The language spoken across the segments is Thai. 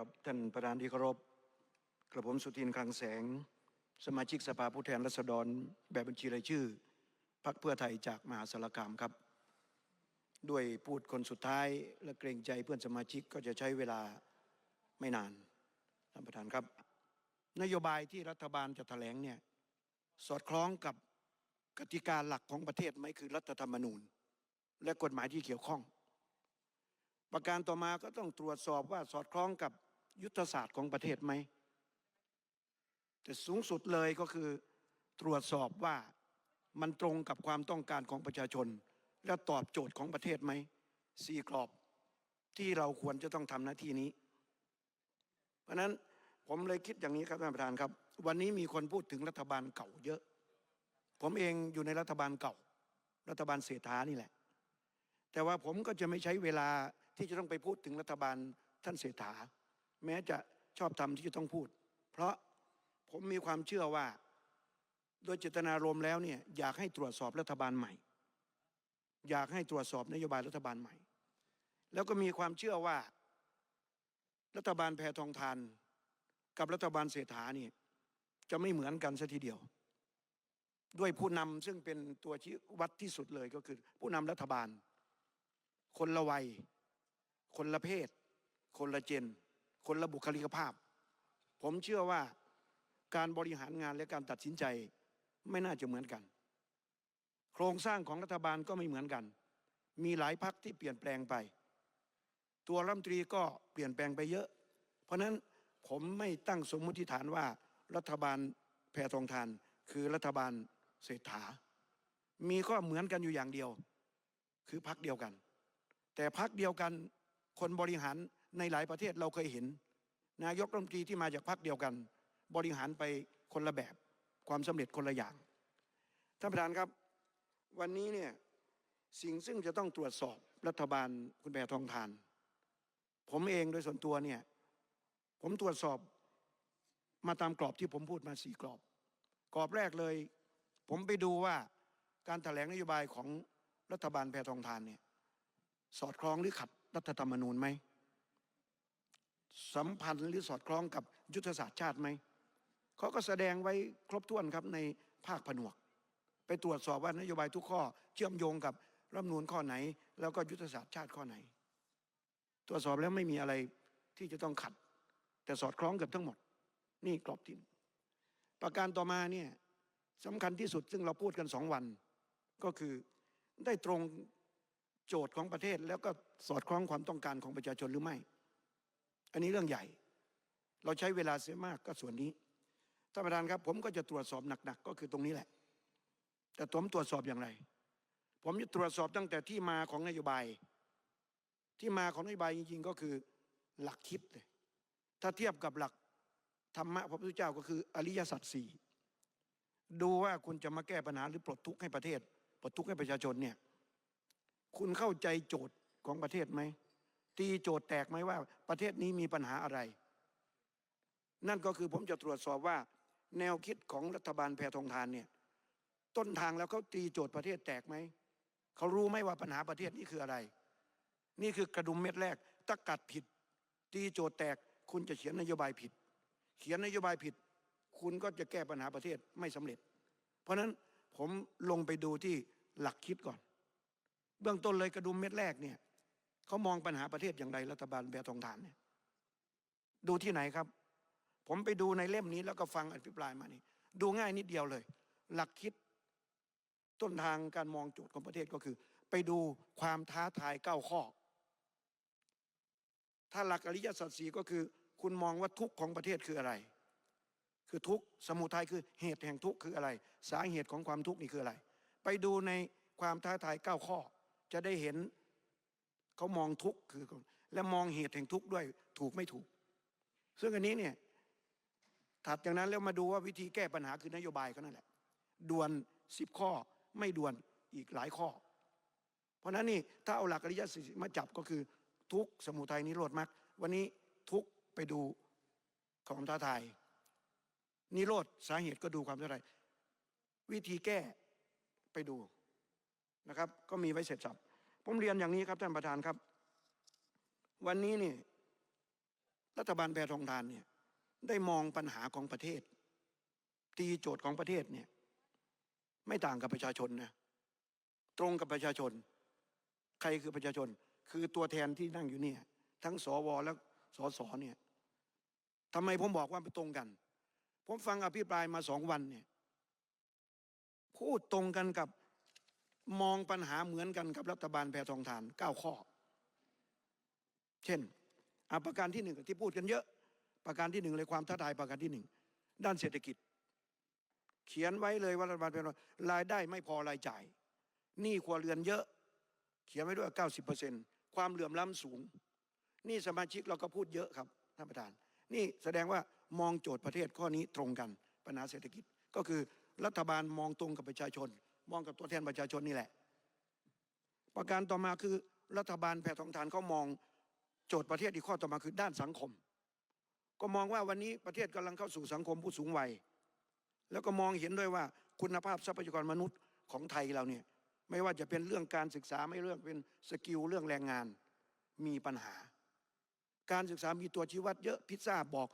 ครับท่านประธานที่เคารพกระผมสุทินคลังแสง สมาชิกสภาผู้แทนราษฎร แบบบัญชีรายชื่อพรรคเพื่อไทยจากมหาสารคามครับ ด้วยพูดคนสุดท้ายและเกรงใจเพื่อนสมาชิกก็จะใช้เวลาไม่นานท่านประธานครับ นโยบายที่รัฐบาลจะแถลงเนี่ยสอดคล้องกับกติกาหลักของประเทศไหมคือรัฐธรรมนูญ และกฎหมายที่เกี่ยวข้อง ประการต่อมาก็ต้องตรวจสอบว่าสอดคล้องกับยุทธศาสตร์ของประเทศไหม แต่สูงสุดเลยก็คือตรวจสอบว่ามันตรงกับความต้องการของประชาชน และตอบโจทย์ของประเทศไหมสี่กรอบที่เราควรจะต้องทำหน้าที่นี้ เพราะนั้นผมเลยคิดอย่างนี้ครับท่านประธานครับ วันนี้มีคนพูดถึงรัฐบาลเก่าเยอะ ผมเองอยู่ในรัฐบาลเก่า รัฐบาลเศรษฐานี่แหละ แต่ว่าผมก็จะไม่ใช้เวลา ที่จะต้องไปพูดถึงรัฐบาลท่านเศรษฐา แม้จะชอบทำที่จะต้องพูด เพราะผมมีความเชื่อว่า โดยเจตนารมณ์แล้วเนี่ยอยากให้ตรวจสอบรัฐบาลใหม่ อยากให้ตรวจสอบนโยบายรัฐบาลใหม่ แล้วก็มีความเชื่อว่า รัฐบาลแพทองทาน กับรัฐบาลเศรษฐานี่จะไม่เหมือนกันซะทีเดียว ด้วยผู้นำซึ่งเป็นตัวชี้วัดที่สุดเลยก็คือ ผู้นำรัฐบาล คนละวัย คนละเพศ คนละเจน คนละบุคลิกภาพ ผมเชื่อว่าการบริหารงานและการตัดสินใจไม่น่าจะเหมือนกัน โครงสร้างของรัฐบาลก็ไม่เหมือนกัน มีหลายพักที่เปลี่ยนแปลงไป ตัวรัฐมนตรีก็เปลี่ยนแปลงไปเยอะ เพราะนั้นผมไม่ตั้งสมมติฐานว่ารัฐบาลแพทองทาน คือรัฐบาลเศรษฐา มีข้อเหมือนกันอยู่อย่างเดียว คือพักเดียวกัน แต่พักเดียวกัน คนบริหารในหลายประเทศเราเคยเห็น นายกรัฐมนตรีที่มาจากพักเดียวกัน บริหารไปคนละแบบความสำเร็จคนละอย่างท่านประธานครับ วันนี้เนี่ยสิ่งซึ่งจะต้องตรวจสอบรัฐบาลคุณแพทองทาน ผมเองโดยส่วนตัวเนี่ยผมตรวจสอบมาตามกรอบที่ผมพูดมาสี่กรอบ กรอบแรกเลย ผมไปดูว่าการแถลงนโยบายของรัฐบาลแพทองทานเนี่ยสอดคล้องหรือขัด รัฐธรรมนูญไหมสัมพันธ์หรือสอดคล้องกับยุทธศาสตร์ชาติไหมเขาก็แสดงไว้ครบถ้วนครับในภาคผนวก ไปตรวจสอบว่านโยบายทุกข้อ เชื่อมโยงกับรัฐมนูญข้อไหน แล้วก็ยุทธศาสตร์ชาติข้อไหน ตรวจสอบแล้วไม่มีอะไรที่จะต้องขัด แต่สอดคล้องกับทั้งหมด นี่กรอบที่หนึ่งประการต่อมาเนี่ยสำคัญที่สุดซึ่งเราพูดกันสองวัน ก็คือได้ตรง โจทย์ของประเทศแล้วก็สอดคล้องความต้องการของประชาชนหรือไม่ อันนี้เรื่องใหญ่ เราใช้เวลาเสียมากก็ส่วนนี้ท่านประธานครับ ผมก็จะตรวจสอบหนักๆก็คือตรงนี้แหละ แต่ผมตรวจสอบอย่างไร ผมจะตรวจสอบตั้งแต่ที่มาของนโยบาย ที่มาของนโยบายจริง ๆ ก็คือหลักคิดเลยถ้าเทียบกับหลักธรรมะพระพุทธเจ้าก็คืออริยสัจสี่ดูว่าคุณจะมาแก้ปัญหาหรือปลดทุกข์ให้ประเทศ ปลดทุกข์ให้ประชาชนเนี่ย คุณเข้าใจโจทย์ของประเทศไหมตีโจทย์แตกไหมว่า ประเทศนี้มีปัญหาอะไร นั่นก็คือผมจะตรวจสอบว่า แนวคิดของรัฐบาลแพทองทานเนี่ยต้นทางแล้วเขาตีโจทย์ประเทศแตกไหมเขารู้ไหมว่าปัญหาประเทศนี้คืออะไร นี่คือกระดุมเม็ดแรกถ้ากัดผิด ตีโจทย์แตก คุณจะเขียนนโยบายผิด เขียนนโยบายผิด คุณก็จะแก้ปัญหาประเทศไม่สำเร็จ เพราะฉะนั้นผมลงไปดูที่หลักคิดก่อน เบื้องต้นเลยกระดุมเม็ดแรกเนี่ยเขามองปัญหาประเทศอย่างไรรัฐบาลแพทองทานเนี่ยดูที่ไหนครับ ผมไปดูในเล่มนี้แล้วก็ฟังอภิปรายมานี่ ดูง่ายนิดเดียวเลย หลักคิดต้นทางการมองโจทย์ของประเทศก็คือ ไปดูความท้าทายเก้าข้อ ถ้าหลักอริยสัจสีก็คือ คุณมองว่าทุกข์ของประเทศคืออะไร คือทุกข์สมุทัยคือเหตุแห่งทุกข์คืออะไร สาเหตุของความทุกข์นี่คืออะไร ไปดูในความท้าทายเก้าข้อ จะได้เห็นเขามองทุกข์คือ และมองเหตุแห่งทุกข์ด้วย ถูกไม่ถูก ซึ่งอันนี้เนี่ยถัดจากนั้นแล้วมาดูว่าวิธีแก้ปัญหาคือนโยบายก็นั่นแหละด่วนสิบข้อไม่ด่วนอีกหลายข้อ เพราะนั้นนี่ถ้าเอาหลักอริยสัจมาจับก็คือ ทุกข์สมุทัยนิโรธมรรควันนี้ทุกข์ไปดูของท้าทายนิโรธสาเหตุก็ดูความเท้าทายวิธีแก้ไปดู นะครับ ก็มีไว้เสร็จสับผมเรียนอย่างนี้ครับท่านประธานครับ วันนี้นี่รัฐบาลแพทองทานเนี่ยได้มองปัญหาของประเทศ ตีโจทย์ของประเทศเนี่ยไม่ต่างกับประชาชนนะตรงกับประชาชน ใครคือประชาชน คือตัวแทนที่นั่งอยู่เนี่ย ทั้งสวและสสเนี่ยทำไมผมบอกว่าไปตรงกัน ผมฟังอภิปรายมาสองวันเนี่ยพูดตรงกันกับ มองปัญหาเหมือนกันกับรัฐบาลแพทองทานเก้าข้อ เช่นอประการที่หนึ่งที่พูดกันเยอะ ประการที่หนึ่งเลยความท้าทายประการที่หนึ่งด้านเศรษฐกิจ เขียนไว้เลยว่ารัฐบาลเป็นรายได้ไม่พอรายจ่ายหนี้ครัวเรือนเยอะ เขียนไว้ด้วย 90%ความเหลื่อมล้ำสูงนี่สมาชิกเราก็พูดเยอะครับท่านประธาน นี่แสดงว่ามองโจทย์ประเทศข้อนี้ตรงกันปัญหาเศรษฐกิจก็คือรัฐบาลมองตรงกับประชาชน องกับตัวแทนประชาชนนี่แหละ ประการต่อมาคือรัฐบาลแพทองทานเขามองโจทย์ประเทศอีกข้อต่อมาคือด้านสังคม ก็มองว่าวันนี้ประเทศกำลังเข้าสู่สังคมผู้สูงวัย แล้วก็มองเห็นด้วยว่าคุณภาพทรัพยากรมนุษย์ของไทยเราเนี่ยไม่ว่าจะเป็นเรื่องการศึกษาไม่เรื่องเป็นสกิลเรื่องแรงงานมีปัญหา การศึกษามีตัวชี้วัดเยอะพิซซ่าบอก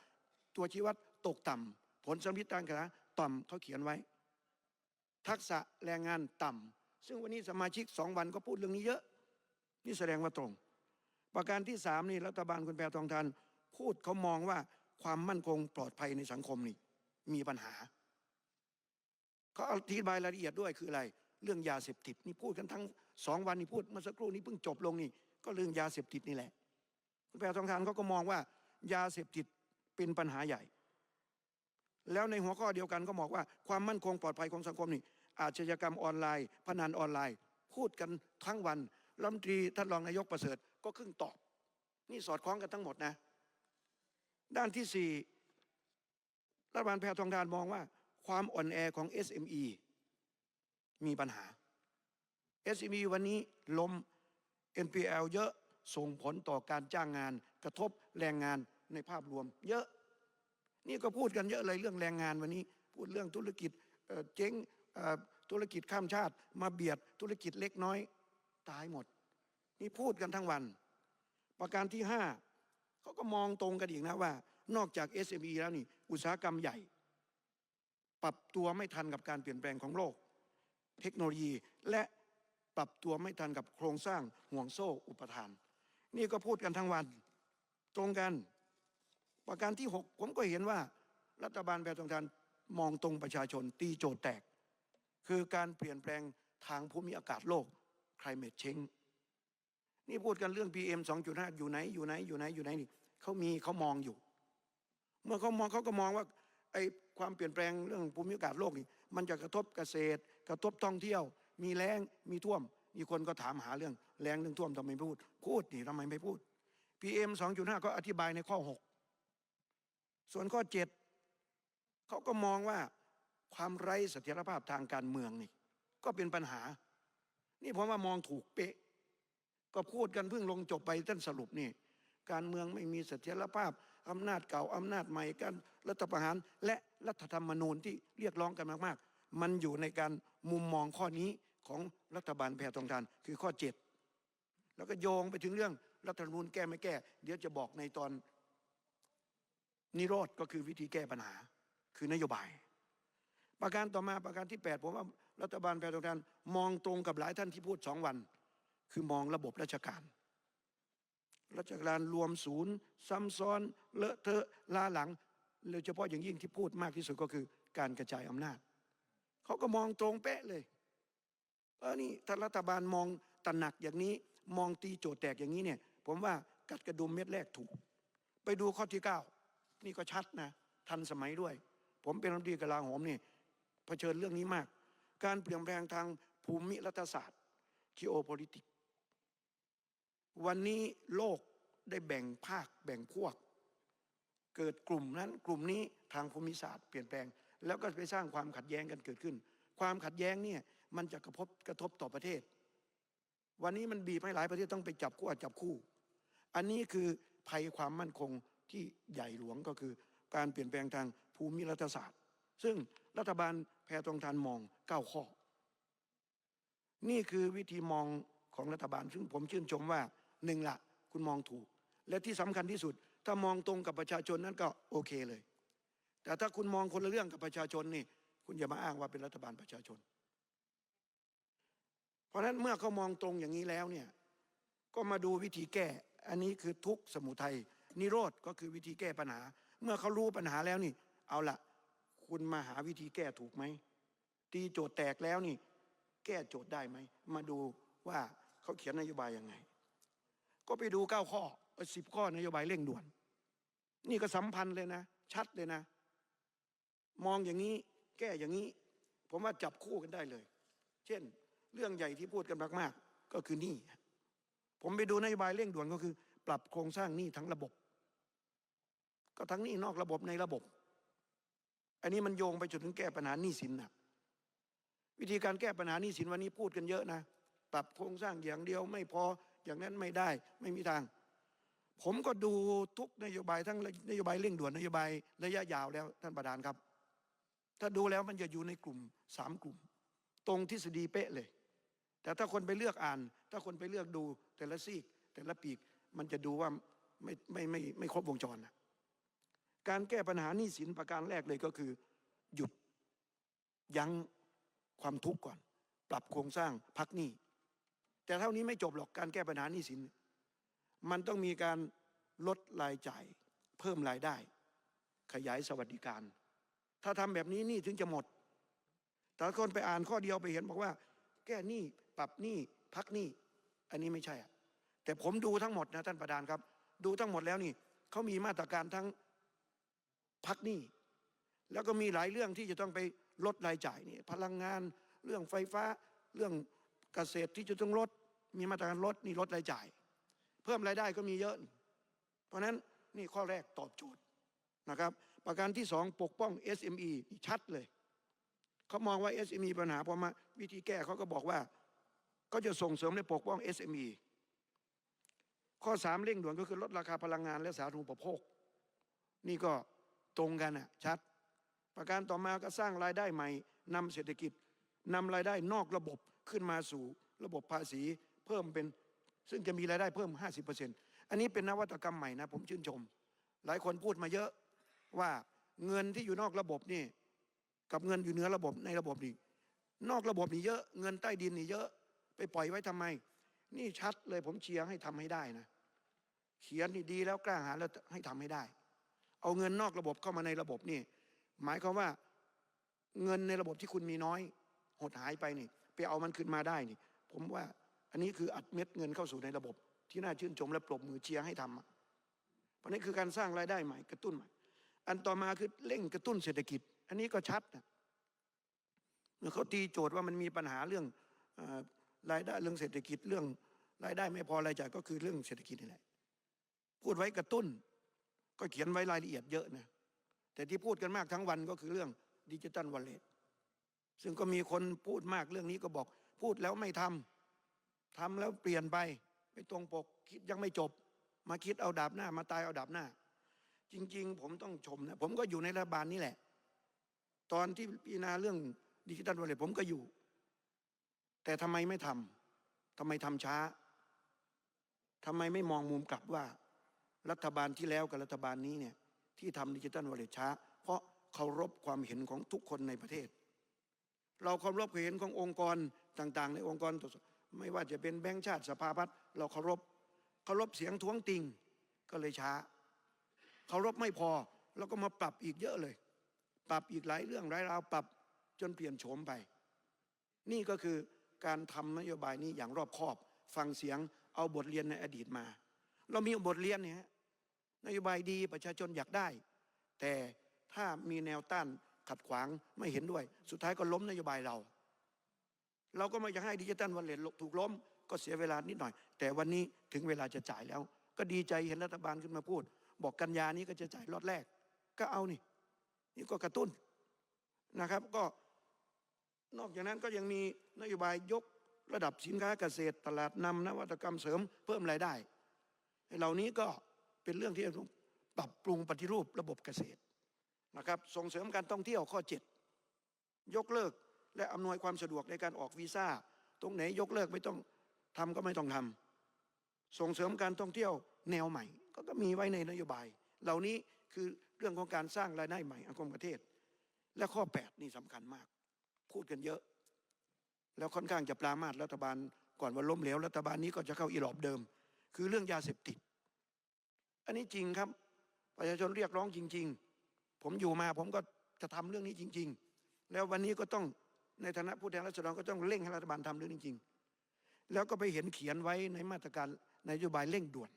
ตัวชี้วัดตกต่ำผลสำลิดการศึกษาต่ำเขาเขียนไว้ ทักษะแรงงานต่ำซึ่งวันนี้สมาชิกสองวันก็พูดเรื่องนี้เยอะ นี่แสดงว่าตรง ประการที่สามนี่รัฐบาลคุณแพทองทานพูดเขามองว่าความมั่นคงปลอดภัยในสังคมนี่มีปัญหาเขาอธิบายรายละเอียดด้วยคืออะไร เรื่องยาเสพติดนี่พูดกันทั้งสองวันนี่พูดเมื่อสักครู่นี้เพิ่งจบลงนี่ ก็เรื่องยาเสพติดนี่แหละ คุณแพทองทานเขาก็มองว่ายาเสพติดเป็นปัญหาใหญ่ แล้วในหัวข้อเดียวกันก็บอกว่าความมั่นคงปลอดภัยของสังคมนี่ อาชญากรรมออนไลน์ พนันออนไลน์ พูดกันทั้งวันรัฐมนตรีท่านรองนายกประเสริฐก็ครึ่งตอบ นี่สอดคล้องกันทั้งหมดนะ ด้านที่สี่รัฐบาลแพทองทานมองว่า ความอ่อนแอของ SME มีปัญหา SME วันนี้ล้ม NPL เยอะส่งผลต่อการจ้างงาน กระทบแรงงานในภาพรวม เยอะ นี่ก็พูดกันเยอะเลยเรื่องแรงงานวันนี้ พูดเรื่องธุรกิจเเจ๊งธุรกิจข้ามชาติ มาเบียดธุรกิจเล็กน้อยตายหมด นี่พูดกันทั้งวัน ประการที่ห้าเขาก็มองตรงกันอีกนะว่า นอกจาก SME แล้วนี่ อุตสาหกรรมใหญ่ ปรับตัวไม่ทันกับการเปลี่ยนแปลงของโลก เทคโนโลยีและปรับตัวไม่ทันกับโครงสร้างห่วงโซ่อุปทาน นี่ก็พูดกันทั้งวัน ตรงกัน ประการที่หกผมก็เห็นว่า รัฐบาลแพทองทานมองตรงประชาชนตีโจทย์แตก คือการเปลี่ยนแปลงทางภูมิอากาศโลก climate change นี่พูดกันเรื่อง PM 2.5 อยู่ไหนอยู่ไหนอยู่ไหนอยู่ไหนนี่เขามีเขามองอยู่ เมื่อเขามองเขาก็มองว่าไอ้ความเปลี่ยนแปลงเรื่องภูมิอากาศโลกนี่มันจะกระทบเกษตร กระทบท่องเที่ยว มีแรงมีท่วม มีคนก็ถามหาเรื่องแรงเรื่องท่วมทำไมไม่พูด พูดนี่ทำไมไม่พูด PM 2.5 ก็อธิบายในข้อ 6 ส่วนข้อ7เขาก็มองว่าความไร้เสถียรภาพทางการเมืองนี่ ก็เป็นปัญหา นี่ผมว่ามองถูกเป๊ะ ก็พูดกันเพิ่งลงจบไปท่านสรุปนี่ การเมืองไม่มีเสถียรภาพอำนาจเก่าอำนาจใหม่การรัฐประหาร และรัฐธรรมนูญที่เรียกร้องกันมาก ๆ มันอยู่ในการมุมมองข้อนี้ของรัฐบาลแพรทองทานคือข้อ7แล้วก็โยงไปถึงเรื่องรัฐธรรมนูญแก้ไม่แก้ เดี๋ยวจะบอกในตอน นิโรธก็คือวิธีแก้ปัญหา คือนโยบาย ประการต่อมาประการที่ 8 ผมว่ารัฐบาลแพทองทานมองตรงกับหลายท่านที่พูดสองวัน คือมองระบบราชการ ราชการรวมศูนย์ ซ้ำซ้อนเลอะเทอะล้าหลังโดยเฉพาะอย่างยิ่งที่พูดมากที่สุดก็คือการกระจายอำนาจ เขาก็มองตรงเป๊ะเลยเออนี่ถ้ารัฐบาลมองตระหนักอย่างนี้ มองตีโจทย์แตกอย่างนี้เนี่ย ผมว่ากัดกระดุมเม็ดแรกถูก ไปดูข้อที่เก้า นี่ก็ชัดนะทันสมัยด้วย ผมเป็นรัฐมนตรีกลาโหมนี่เผชิญเรื่องนี้มาก การเปลี่ยนแปลงทางภูมิรัฐศาสตร์ geopolitics วันนี้โลกได้แบ่งภาคแบ่งพวก เกิดกลุ่มนั้นกลุ่มนี้ทางภูมิศาสตร์เปลี่ยนแปลง แล้วก็ไปสร้างความขัดแย้งกันเกิดขึ้น ความขัดแย้งเนี่ยมันจะกระทบกระทบต่อประเทศ วันนี้มันบีบให้หลายประเทศต้องไปจับคู่จับคู่ อันนี้คือภัยความมั่นคง ที่ใหญ่หลวงก็คือ การเปลี่ยนแปลงทางภูมิรัฐศาสตร์ ซึ่งรัฐบาลแพทองทานมองเก้าข้อ นี่คือวิธีมองของรัฐบาล ซึ่งผมชื่นชมว่าหนึ่งละคุณมองถูก และที่สำคัญที่สุด ถ้ามองตรงกับประชาชนนั้นก็โอเคเลย แต่ถ้าคุณมองคนละเรื่องกับประชาชนนี่ คุณอย่ามาอ้างว่าเป็นรัฐบาลประชาชน เพราะฉะนั้นเมื่อเขามองตรงอย่างนี้แล้วเนี่ยก็มาดูวิธีแก้ อันนี้คือทุกสมุทัย นิโรธก็คือวิธีแก้ปัญหา เมื่อเขารู้ปัญหาแล้วนี่ เอาละคุณมาหาวิธีแก้ถูกไหมตีโจทย์แตกแล้วนี่ แก้โจทย์ได้ไหมมาดูว่าเขาเขียนนโยบายยังไง ก็ไปดูเก้าข้อสิบข้อนโยบายเร่งด่วน นี่ก็สัมพันธ์เลยนะ ชัดเลยนะ มองอย่างนี้ แก้อย่างนี้ ผมว่าจับคู่กันได้เลย เช่น เรื่องใหญ่ที่พูดกันมากๆ ก็คือนี้ผมไปดูนโยบายเร่งด่วนก็คือ ปรับโครงสร้างหนี้ทั้งระบบ ก็ทั้งหนี้นอกระบบในระบบ อันนี้มันโยงไปจนถึงแก้ปัญหาหนี้สินนะวิธีการแก้ปัญหาหนี้สินวันนี้พูดกันเยอะนะ ปรับโครงสร้างอย่างเดียวไม่พออย่างนั้นไม่ได้ไม่มีทาง ผมก็ดูทุกนโยบายทั้งนโยบายเร่งด่วนนโยบายระยะยาวแล้วท่านประธานครับ ถ้าดูแล้วมันจะอยู่ในกลุ่มสามกลุ่ม ตรงทฤษฎีเป๊ะเลย แต่ถ้าคนไปเลือกอ่าน ถ้าคนไปเลือกดูแต่ละซีก แต่ละปีก มันจะดูว่าไม่ไม่ไม่ไม่ครบวงจรนะการแก้ปัญหาหนี้สินประการแรกเลยก็คือ หยุดยั้งความทุกข์ก่อน ปรับโครงสร้างพักหนี้แต่เท่านี้ไม่จบหรอกการแก้ปัญหาหนี้สิน มันต้องมีการลดรายจ่าย เพิ่มรายได้ ขยายสวัสดิการ ถ้าทำแบบนี้หนี้ถึงจะหมด แต่คนไปอ่านข้อเดียวไปเห็นบอกว่า แก้หนี้ปรับหนี้พักหนี้ อันนี้ไม่ใช่อะ แต่ผมดูทั้งหมดนะท่านประธานครับ ดูทั้งหมดแล้วนี่เขามีมาตรการทั้งพักหนี้แล้วก็มีหลายเรื่องที่จะต้องไปลดรายจ่ายนี่พลังงานเรื่องไฟฟ้าเรื่องเกษตรที่จะต้องลด มีมาตรการลดนี่ลดรายจ่าย เพิ่มรายได้ก็มีเยอะ เพราะฉะนั้นนี่ข้อแรกตอบโจทย์นะครับ ประการที่สองปกป้อง SME ชัดเลยเขามองว่า SME ปัญหาพอมาวิธีแก้เขาก็บอกว่า ก็จะส่งเสริมและปกป้อง SME ข้อสามเร่งด่วนก็คือลดราคาพลังงานและสาธารณูปโภค นี่ก็ตรงกันอะชัด ประการต่อมาก็สร้างรายได้ใหม่นำเศรษฐกิจนำรายได้นอกระบบขึ้นมาสู่ระบบภาษีเพิ่มเป็น ซึ่งจะมีรายได้เพิ่ม 50%อันนี้เป็นนวัตกรรมใหม่นะ ผมชื่นชม หลายคนพูดมาเยอะว่าเงินที่อยู่นอกระบบนี่ กับเงินอยู่เหนือระบบในระบบนี่นอกระบบนี่เยอะ เงินใต้ดินนี่เยอะ ไปปล่อยไว้ทำไม นี่ชัดเลยผมเชียร์ให้ทำให้ได้นะ เขียนนี่ดีแล้วกล้าหาญแล้วให้ทำให้ได้ เอาเงินนอกระบบเข้ามาในระบบนี่ หมายความว่าเงินในระบบที่คุณมีน้อย หดหายไปนี่ ไปเอามันขึ้นมาได้นี่ ผมว่าอันนี้คืออัดเม็ดเงินเข้าสู่ในระบบ ที่น่าชื่นชมและปรบมือเชียร์ให้ทำอะเพราะนี้คือการสร้างรายได้ใหม่กระตุ้นใหม่ อันต่อมาคือเร่งกระตุ้นเศรษฐกิจ อันนี้ก็ชัดนะเมื่อเขาตีโจทย์ว่ามันมีปัญหาเรื่องอ รายได้เรื่องเศรษฐกิจเรื่องรายได้ไม่พอรายจ่ายก็คือเรื่องเศรษฐกิจนี่แหละพูดไว้กระตุ้น ก็เขียนไว้รายละเอียดเยอะนะแต่ที่พูดกันมากทั้งวันก็คือเรื่องดิจิตัลวอลเล็ตซึ่งก็มีคนพูดมากเรื่องนี้ก็บอก พูดแล้วไม่ทำทำแล้วเปลี่ยนไปไม่ตรงปกคิดยังไม่จบ มาคิดเอาดาบหน้า มาตายเอาดาบหน้า จริง ๆ ผมต้องชมนะผมก็อยู่ในรัฐบาลนี่แหละ ตอนที่พิจารณาเรื่องดิจิตัลวอลเล็ตผมก็อยู่ แต่ทำไมไม่ทำทำไมทำช้าทำไมไม่มองมุมกลับว่า รัฐบาลที่แล้วกับรัฐบาลนี้เนี่ยที่ทำดิจิตัลวอลเล็ตช้า เพราะเคารพความเห็นของทุกคนในประเทศ เราเคารพความเห็นขององค์กรต่าง ๆ ในองค์กรตรวจสอบไม่ว่าจะเป็นแบงก์ชาติสภาพัฒน์เราเคารพเคารพเสียงท้วงติงก็เลยช้าเคารพไม่พอแล้วก็มาปรับอีกเยอะเลย ปรับอีกหลายเรื่องหลายราวปรับจนเปลี่ยนโฉมไป นี่ก็คือ การทำนโยบายนี้อย่างรอบคอบ ฟังเสียงเอาบทเรียนในอดีตมา เรามีบทเรียนเนี่ยนโยบายดีประชาชนอยากได้ แต่ถ้ามีแนวต้านขัดขวางไม่เห็นด้วย สุดท้ายก็ล้มนโยบายเรา เราก็ไม่อยากให้ดิจิตัลวันเลนถูกล้ม ก็เสียเวลานิดหน่อย แต่วันนี้ถึงเวลาจะจ่ายแล้ว ก็ดีใจเห็นรัฐบาลขึ้นมาพูด บอกกันยานี้ก็จะจ่ายรอดแรก ก็เอานี่ นี่ก็กระตุ้นนะครับ ก็ นอกจากนั้นก็ยังมีนโยบายยกระดับสินค้าเกษตรตลาดนำนวัตกรรมเสริมเพิ่มรายได้เหล่านี้ก็เป็นเรื่องที่ต้องปรับปรุงปฏิรูประบบเกษตรนะครับ ส่งเสริมการท่องเที่ยวข้อ 7 ยกเลิกและอำนวยความสะดวกในการออกวีซ่า ตรงไหนยกเลิกไม่ต้องทำก็ไม่ต้องทำส่งเสริมการท่องเที่ยวแนวใหม่ก็ก็มีไว้ในนโยบาย เหล่านี้คือเรื่องของการสร้างรายได้ใหม่ของประเทศ และข้อ 8 นี่สำคัญมาก พูดกันเยอะ แล้วค่อนข้างจะปรามาสรัฐบาล ก่อนว่าล้มเหลวรัฐบาลนี้ก็จะเข้าอีหลอบเดิม คือเรื่องยาเสพติด อันนี้จริงครับ ประชาชนเรียกร้องจริง ๆ ผมอยู่มาผมก็จะทำเรื่องนี้จริง ๆ แล้ววันนี้ก็ต้องในฐานะผู้แทนราษฎรก็ต้องเร่งให้รัฐบาลทำเรื่องจริงๆแล้วก็ไปเห็นเขียนไว้ในมาตรการนโยบายเร่งด่วน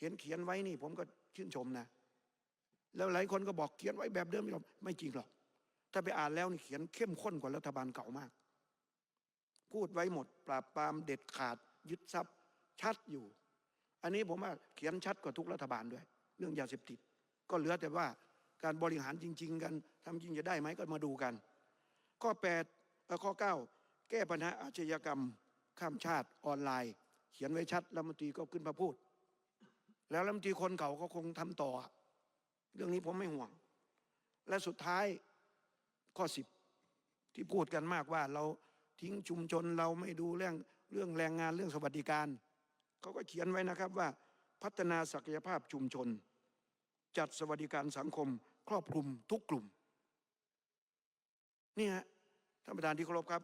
เห็นเขียนไว้นี่ผมก็ชื่นชมนะ แล้วหลายคนก็บอกเขียนไว้แบบเดิมหรอกไม่จริงหรอก ถ้าไปอ่านแล้วนี่เขียนเข้มข้นกว่ารัฐบาลเก่ามาก พูดไว้หมด ปราบปรามเด็ดขาด ยึดทรัพย์ ชัดอยู่ อันนี้ผมว่าเขียนชัดกว่าทุกรัฐบาลด้วย เรื่องยาเสพติด ก็เหลือแต่ว่าการบริหารจริง ๆ กันทำจริงจะได้ไหมก็มาดูกัน ข้อ8เอ่อข้อ 9 แก้ปัญหาอาชญากรรมข้ามชาติออนไลน์ เขียนไว้ชัดรัฐมนตรีก็ขึ้นมาพูด แล้วรัฐมนตรีคนเก่าก็คงทำต่อ เรื่องนี้ผมไม่ห่วง และสุดท้าย ข้อ10ที่พูดกันมากว่าเราทิ้งชุมชนเราไม่ดูเรื่องเรื่องแรงงานเรื่องสวัสดิการ เขาก็เขียนไว้นะครับว่าพัฒนาศักยภาพชุมชน จัดสวัสดิการสังคม ครอบคลุมทุกกลุ่มนี่ฮะท่านประธานที่เคารพครับ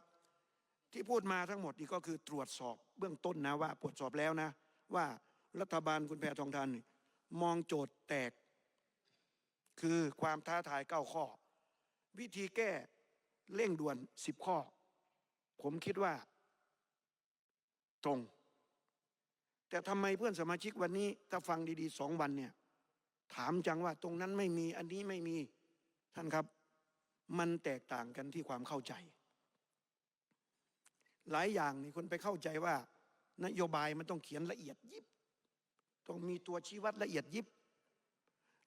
ที่พูดมาทั้งหมดนี่ก็คือตรวจสอบเบื้องต้นนะว่าตรวจสอบแล้วนะ ว่ารัฐบาลคุณแพทองทานมองโจทย์แตก คือความท้าทายเก้าข้อ วิธีแก้เร่งด่วนสิบข้อ ผมคิดว่า ตรง แต่ทำไมเพื่อนสมาชิกวันนี้ ถ้าฟังดีๆสองวันเนี่ย ถามจังว่าตรงนั้นไม่มีอันนี้ไม่มีท่านครับ มันแตกต่างกันที่ความเข้าใจ หลายอย่างนี่คนไปเข้าใจว่า นโยบายมันต้องเขียนละเอียดยิบ ต้องมีตัวชี้วัดละเอียดยิบ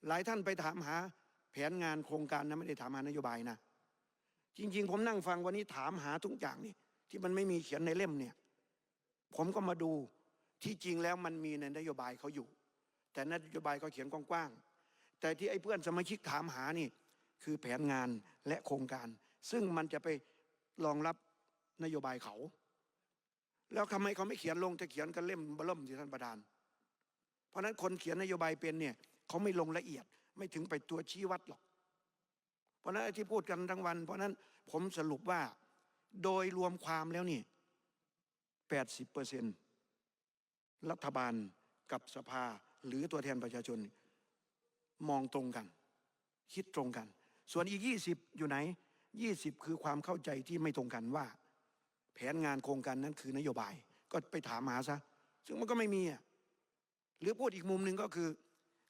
หลายท่านไปถามหา แผนงานโครงการนะไม่ได้ถามหานโยบายนะ จริง ๆ ผมนั่งฟังวันนี้ถามหาทุกอย่างนี่ที่มันไม่มีเขียนในเล่มเนี่ย ผมก็มาดูที่จริงแล้วมันมีในนโยบายเขาอยู่ แต่นโยบายเขาเขียนกว้างๆแต่ที่ไอ้เพื่อนสมาชิกถามหานี่ คือแผนงานและโครงการ ซึ่งมันจะไปรองรับนโยบายเขา แล้วทำไมเขาไม่เขียนลงจะเขียนกันเล่มบล่มที่ท่านประธาน เพราะฉะนั้นคนเขียนนโยบายเป็นเนี่ยเขาไม่ลงละเอียด ไม่ถึงไปตัวชี้วัดหรอก เพราะนั้นที่พูดกันทั้งวัน เพราะฉะนั้นผมสรุปว่า โดยรวมความแล้วนี่แปดสิบเปอร์เซ็นรัฐบาลกับสภาหรือตัวแทนประชาชน มองตรงกัน คิดตรงกัน ส่วนอีกยี่สิบอยู่ไหนยี่สิบคือความเข้าใจที่ไม่ตรงกันว่า แผนงานโครงการนั้นคือนโยบาย ก็ไปถามหาซะ ซึ่งมันก็ไม่มีอะหรือพูดอีกมุมหนึ่งก็คือ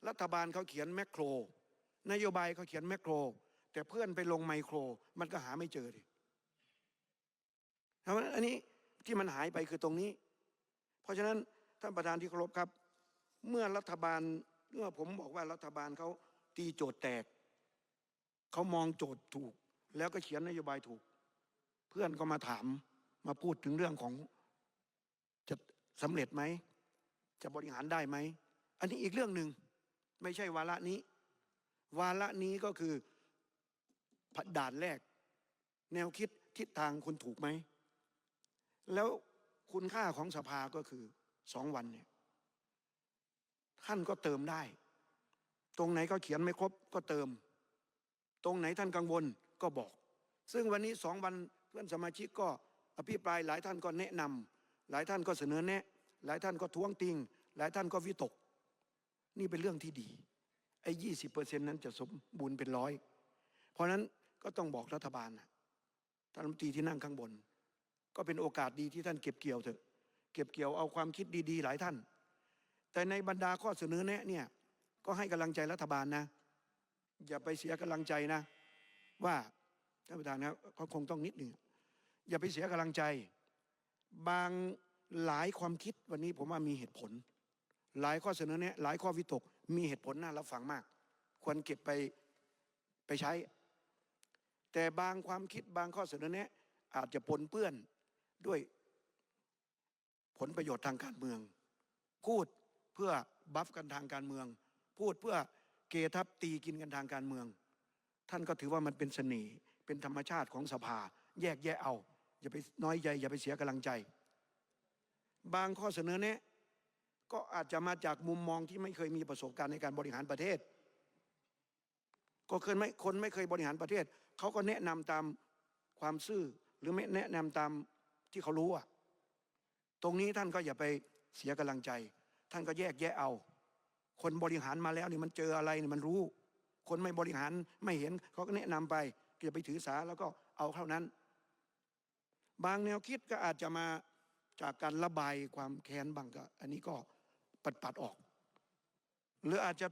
รัฐบาลเขาเขียนแมกโคร นโยบายเขาเขียนแมกโคร แต่เพื่อนไปลงไมโคร มันก็หาไม่เจอดิเพราะฉะนั้นอันนี้ที่มันหายไปคือตรงนี้ เพราะฉะนั้นท่านประธานที่เคารพครับ เมื่อรัฐบาลเมื่อผมบอกว่ารัฐบาลเขาตีโจทย์แตกเขามองโจทย์ถูก แล้วก็เขียนนโยบายถูก เพื่อนก็มาถามมาพูดถึงเรื่องของจะสำเร็จไหม จะบริหารได้ไหม อันนี้อีกเรื่องหนึ่ง ไม่ใช่วาระนี้ วาระนี้ก็คือด่านแรก แนวคิดทิศทางคุณถูกไหม แล้วคุณค่าของสภาก็คือสองวันเนี่ยท่านก็เติมได้ ตรงไหนก็เขียนไม่ครบก็เติม ตรงไหนท่านกังวลก็บอก ซึ่งวันนี้สองวันเพื่อนสมาชิกก็อภิปรายหลายท่านก็แนะนำหลายท่านก็เสนอแนะ หลายท่านก็ท้วงติง หลายท่านก็วิตก นี่เป็นเรื่องที่ดีไอ้ยี่สิบเปอร์เซ็นต์นั้นจะสมบูรณ์เป็นร้อยเพราะนั้นก็ต้องบอกรัฐบาลนะท่านรัฐมนตรีที่นั่งข้างบน ก็เป็นโอกาสดีที่ท่านเก็บเกี่ยวเถอะ เก็บเกี่ยวเอาความคิดดีๆ หลายท่าน แต่ในบรรดาข้อเสนอแนะเนี่ยก็ให้กำลังใจรัฐบาลนะ อย่าไปเสียกำลังใจนะ ว่าท่านประธานนะเขาคงต้องนิดหนึ่งอย่าไปเสียกำลังใจ บางหลายความคิดวันนี้ผมว่ามีเหตุผล หลายข้อเสนอแนะหลายข้อวิตก มีเหตุผลน่ารับฟังมาก ควรเก็บไปไปใช้ แต่บางความคิดบางข้อเสนอแนะ อาจจะปนเปื้อนด้วยผลประโยชน์ทางการเมือง พูดเพื่อบัฟกันทางการเมือง พูดเพื่อเกทับตีกินกันทางการเมือง ท่านก็ถือว่ามันเป็นเสน่ห์เป็นธรรมชาติของสภา แยกแยะเอา อย่าไปน้อยใจอย่าไปเสียกำลังใจ บางข้อเสนอแนะ ก็อาจจะมาจากมุมมองที่ไม่เคยมีประสบการณ์ในการบริหารประเทศ ก็เคยไม่คนไม่เคยบริหารประเทศ เขาก็แนะนำตามความซื่อ หรือไม่แนะนำตามที่เขารู้อะตรงนี้ท่านก็อย่าไปเสียกำลังใจ ท่านก็แยกแยะเอา คนบริหารมาแล้วนี่มันเจออะไรนี่มันรู้ คนไม่บริหารไม่เห็นเขาก็แนะนำไปอย่าไปถือสาแล้วก็เอาเท่านั้น บางแนวคิดก็อาจจะมาจากการระบายความแค้นบางก็ อันนี้ก็ ปัดปัดๆออก หรืออาจจะ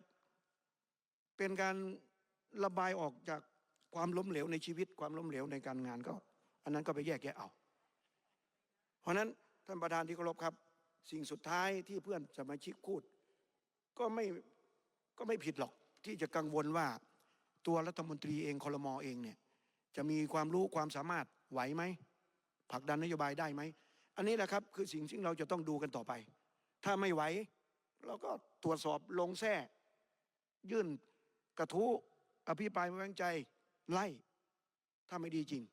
เป็นการระบายออกจากความล้มเหลวในชีวิตความล้มเหลวในการงานก็ อันนั้นก็ไปแยกแยะเอา เพราะฉะนั้นท่านประธานที่เคารพครับ สิ่งสุดท้ายที่เพื่อนสมาชิกพูด ก็ไม่ก็ไม่ผิดหรอกที่จะกังวลว่าตัวรัฐมนตรีเองคอรมอเองเนี่ยจะมีความรู้ความสามารถไหวไหมผลักดันนโยบายได้ไหม อันนี้แหละครับคือสิ่งที่เราจะต้องดูกันต่อไป ถ้าไม่ไหว เราก็ตรวจสอบลงแท้ยื่นกระทู้อภิปรายไม่ไว้วางใจไล่ ถ้าไม่ดีจริง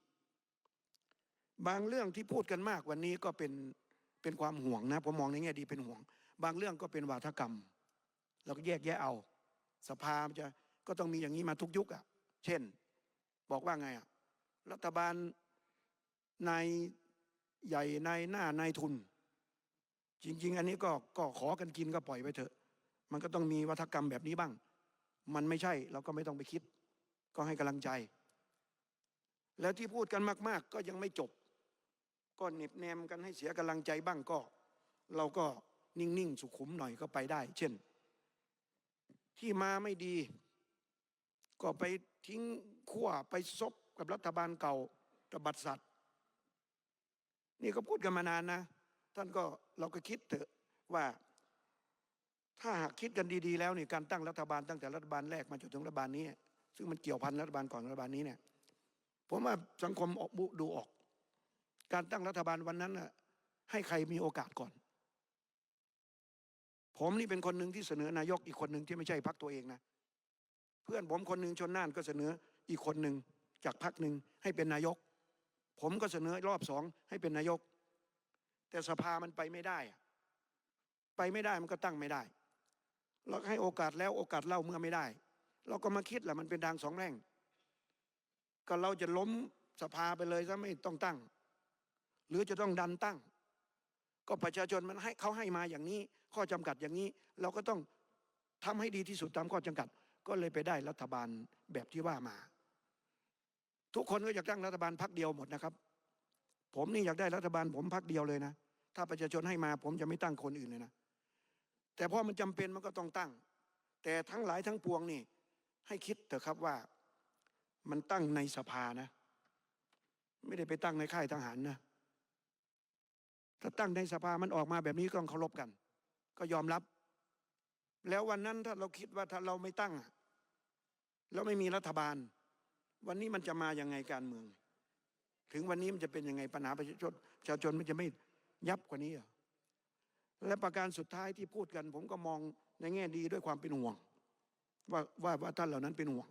บางเรื่องที่พูดกันมากวันนี้ก็เป็นเป็นความห่วงนะผมมองในแง่ดีเป็นห่วง บางเรื่องก็เป็นวาทกรรม เราก็แยกแยะเอา สภาจะก็ต้องมีอย่างนี้มาทุกยุคอะ่ะ เช่น บอกว่าไงอะ่ะรัฐบาลนายใหญ่นายหน้านายทุน จริง ๆ อันนี้ก็ก็ขอกันกินก็ปล่อยไปเถอะ มันก็ต้องมีวัฒกรรมแบบนี้บ้าง มันไม่ใช่เราก็ไม่ต้องไปคิด ก็ให้กำลังใจ แล้วที่พูดกันมาก ๆ ก็ยังไม่จบ ก็เหน็บแนมกันให้เสียกำลังใจบ้างก็ เราก็นิ่ง ๆ สุขุมหน่อยก็ไปได้ เช่น ที่มาไม่ดี ก็ไปทิ้งขั้วไปซบกับรัฐบาลเก่าตบัดสัตว์ นี่ก็พูดกันมานานนะ ท่านก็เราก็คิดเถอะว่าถ้าหากคิดกันดีๆแล้วนี่การตั้งรัฐบาลตั้งแต่รัฐบาลแรกมาจนถึงรัฐบาลนี้ ซึ่งมันเกี่ยวพันรัฐบาลก่อนรัฐบาลนี้เนี่ยผมว่าสังคมออกบุดูออก การตั้งรัฐบาลวันนั้นน่ะให้ใครมีโอกาสก่อน ผมนี่เป็นคนหนึ่งที่เสนอนายกอีกคนหนึ่งที่ไม่ใช่พักตัวเองนะ เพื่อนผมคนหนึ่งชนน่านก็เสนออีกคนหนึ่งจากพักหนึ่งให้เป็นนายก ผมก็เสนอรอบสองให้เป็นนายก แต่สภามันไปไม่ได้ ไปไม่ได้มันก็ตั้งไม่ได้ เราให้โอกาสแล้วโอกาสเล่าเมื่อไม่ได้ เราก็มาคิดแหละมันเป็นทางสองแร่ง ก็เราจะล้มสภาไปเลยซะไม่ต้องตั้ง หรือจะต้องดันตั้ง ก็ประชาชนมันให้เขาให้มาอย่างนี้ ข้อจำกัดอย่างนี้ เราก็ต้องทำให้ดีที่สุดตามข้อจำกัด ก็เลยไปได้รัฐบาลแบบที่ว่ามา ทุกคนก็อยากตั้งรัฐบาลพักเดียวหมดนะครับ ผมนี่อยากได้รัฐบาลผมพักเดียวเลยนะ ถ้าประชาชนให้มาผมจะไม่ตั้งคนอื่นเลยนะ แต่พอมันจำเป็นมันก็ต้องตั้ง แต่ทั้งหลายทั้งปวงนี่ ให้คิดเถอะครับว่ามันตั้งในสภานะ ไม่ได้ไปตั้งในค่ายทหารนะถ้าตั้งในสภามันออกมาแบบนี้ก็ต้องเคารพกัน ก็ยอมรับ แล้ววันนั้นถ้าเราคิดว่าถ้าเราไม่ตั้งแล้วไม่มีรัฐบาล วันนี้มันจะมาอย่างไงการเมือง ถึงวันนี้มันจะเป็นยังไงปัญหาประชาชนประชาชนมันจะไม่ยับกว่านี้เหรอและประการสุดท้ายที่พูดกัน ผมก็มองในแง่ดีด้วยความเป็นห่วง ว่าว่าว่าท่านเหล่านั้นเป็นห่วง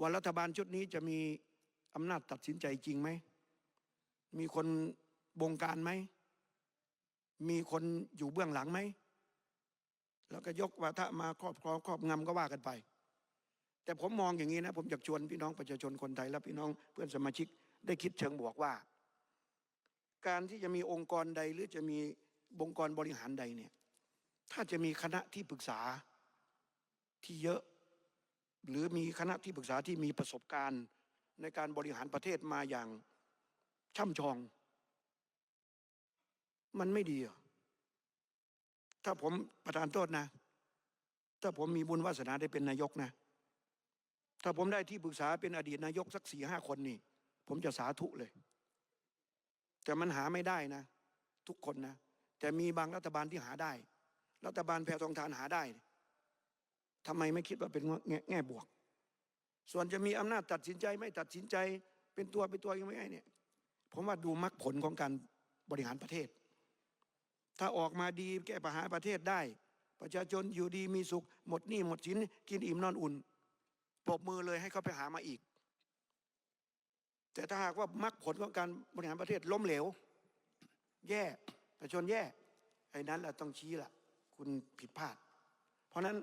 ว่ารัฐบาลชุดนี้จะมีอำนาจตัดสินใจจริงไหม มีคนบงการไหม มีคนอยู่เบื้องหลังไหม แล้วก็ยกว่าถ้ามาครอบครองครอบงำก็ว่ากันไป แต่ผมมองอย่างนี้นะ ผมอยากชวนพี่น้องประชาชนคนไทยและพี่น้องเพื่อนสมาชิกได้คิดเชิงบวกว่า การที่จะมีองค์กรใดหรือจะมีองค์กรบริหารใดเนี่ย ถ้าจะมีคณะที่ปรึกษาที่เยอะ หรือมีคณะที่ปรึกษาที่มีประสบการณ์ในการบริหารประเทศมาอย่างช่ำชอง มันไม่ดีถ้าผมประธานโทษนะ ถ้าผมมีบุญวาสนาได้เป็นนายกนะ ถ้าผมได้ที่ปรึกษาเป็นอดีตนายกสักสี่ห้าคนนี่ ผมจะสาธุเลย แต่มันหาไม่ได้นะ ทุกคนนะ แต่มีบางรัฐบาลที่หาได้ รัฐบาลแพทองทานหาได้ทำไมไม่คิดว่าเป็นแงแง่บวก ส่วนจะมีอำนาจตัดสินใจไม่ตัดสินใจเป็นตัวเป็นตัวยังไม่ไงเนี่ย ผมว่าดูมรรคผลของการบริหารประเทศ ถ้าออกมาดีแก้ปัญหาประเทศได้ ประชาชนอยู่ดีมีสุข หมดหนี้หมดสินกินอิ่มนอนอุ่น ปรบมือเลยให้เขาไปหามาอีก แต่ถ้าหากว่ามรรคผลของการบริหารประเทศล้มเหลว แย่ประชาชนแย่ไอ้นั้นเราต้องชี้ละคุณผิดพลาด เพราะฉะนั้น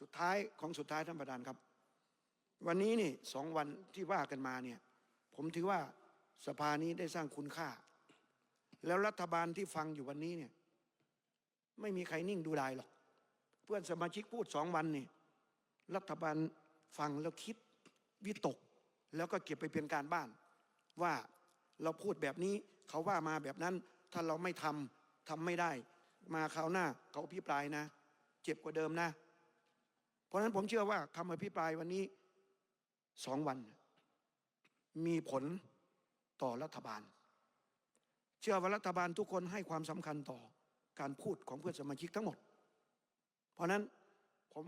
สุดท้ายของสุดท้ายท่านประธานครับ วันนี้นี่สองวันที่ว่ากันมาเนี่ย ผมถือว่าสภานี้ได้สร้างคุณค่า แล้วรัฐบาลที่ฟังอยู่วันนี้เนี่ย ไม่มีใครนิ่งดูดายหรอก เพื่อนสมาชิกพูดสองวันนี่รัฐบาล ฟังแล้วคิดวิตก แล้วก็เก็บไปเป็นการบ้าน ว่าเราพูดแบบนี้เขาว่ามาแบบนั้น ถ้าเราไม่ทำทำไม่ได้ มาคราวหน้าเขาอภิปรายนะ เจ็บกว่าเดิมนะ เพราะฉะนั้นผมเชื่อว่าคำอภิปรายวันนี้สองวัน มีผลต่อรัฐบาล เชื่อว่ารัฐบาลทุกคนให้ความสำคัญต่อการพูดของเพื่อนสมาชิกทั้งหมด เพราะฉะนั้นผม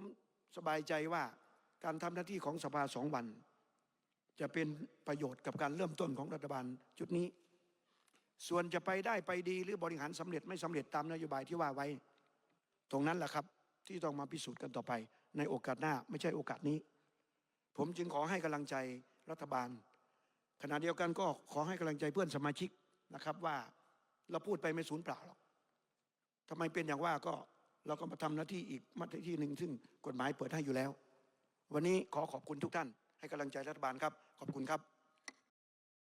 สบายใจว่า การทำหน้าที่ของสภาสองวัน จะเป็นประโยชน์กับการเริ่มต้นของรัฐบาลชุดนี้ ส่วนจะไปได้ไปดีหรือบริหารสำเร็จไม่สำเร็จตามนโยบายที่ว่าไว้ ตรงนั้นแหละครับ ที่ต้องมาพิสูจน์กันต่อไป ในโอกาสหน้าไม่ใช่โอกาสนี้ ผมจึงขอให้กำลังใจรัฐบาล ขณะเดียวกันก็ขอให้กำลังใจเพื่อนสมาชิกนะครับว่าเราพูดไปไม่สูญเปล่าหรอกทำไมเป็นอย่างว่าก็เราก็มาทำหน้าที่อีกมาที่หนึ่งซึ่งกฎหมายเปิดให้อยู่แล้ว วันนี้ขอขอบคุณทุกท่านให้กำลังใจรัฐบาลครับขอบคุณครับ